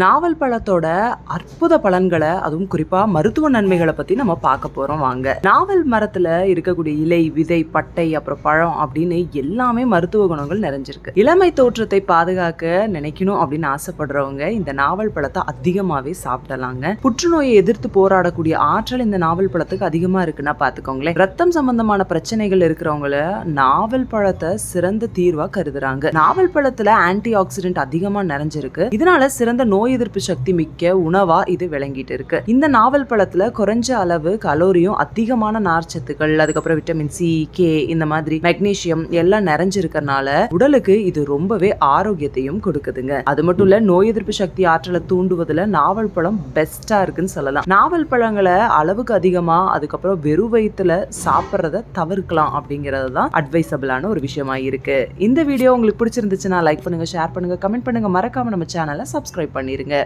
நாவல் பழத்தோட அற்புத பலன்களை அதுவும் குறிப்பா மருத்துவ நன்மைகளை பத்தி நம்ம பார்க்க போறோம். வாங்க. நாவல் மரத்துல இருக்கக்கூடிய இலை விதை பட்டை அப்புறம் பழம் அப்படின்னு எல்லாமே மருத்துவ குணங்கள் நிறைஞ்சிருக்கு. இளமை தோற்றத்தை பாதுகாக்க நினைக்கணும் அப்படின்னு ஆசைப்படுறவங்க இந்த நாவல் பழத்தை அதிகமாவே சாப்பிடலாங்க. புற்றுநோயை எதிர்த்து போராடக்கூடிய ஆற்றல் இந்த நாவல் பழத்துக்கு அதிகமா இருக்குன்னா பாத்துக்கோங்களேன் ரத்தம் சம்பந்தமான பிரச்சனைகள் இருக்கிறவங்கள நாவல் பழத்தை சிறந்த தீர்வா கருதுறாங்க. நாவல் பழத்துல ஆன்டி ஆக்சிடென்ட் அதிகமா நிறைஞ்சிருக்கு. இதனால சிறந்த நோய் நோய் எதிர்ப்பு சக்தி மிக்க உணவா இது விளங்கிட்டு இருக்கு இந்த நாவல் பழத்துல குறைஞ்ச அளவு கலோரியும் அதிகமான நார்ச்சத்துக்கள் அதுக்கப்புறம் விட்டமின் சி கே இந்த மாதிரி மெக்னீசியம் எல்லாம் நிறைஞ்சிருக்கனால உடலுக்கு இது ரொம்பவே ஆரோக்கியத்தையும் கொடுக்குதுங்க. அது மட்டும் இல்ல நோய் எதிர்ப்பு சக்தி ஆற்றலை தூண்டுவதுல நாவல் பழம் பெஸ்டா இருக்குன்னு சொல்லலாம். நாவல் பழங்களை அளவுக்கு அதிகமா அதுக்கப்புறம் வெறும் வயிற்றுல சாப்பிட்றத தவிர்க்கலாம் அப்படிங்கிறது தான் அட்வைசபிளான ஒரு விஷயமா இருக்கு. இந்த வீடியோ உங்களுக்கு பிடிச்சிருந்துச்சுன்னா லைக் பண்ணுங்க ஷேர் பண்ணுங்க கமெண்ட் பண்ணுங்க. மறக்காம நம்ம சேனலை சப்ஸ்கிரைப் பண்ணிருங்க.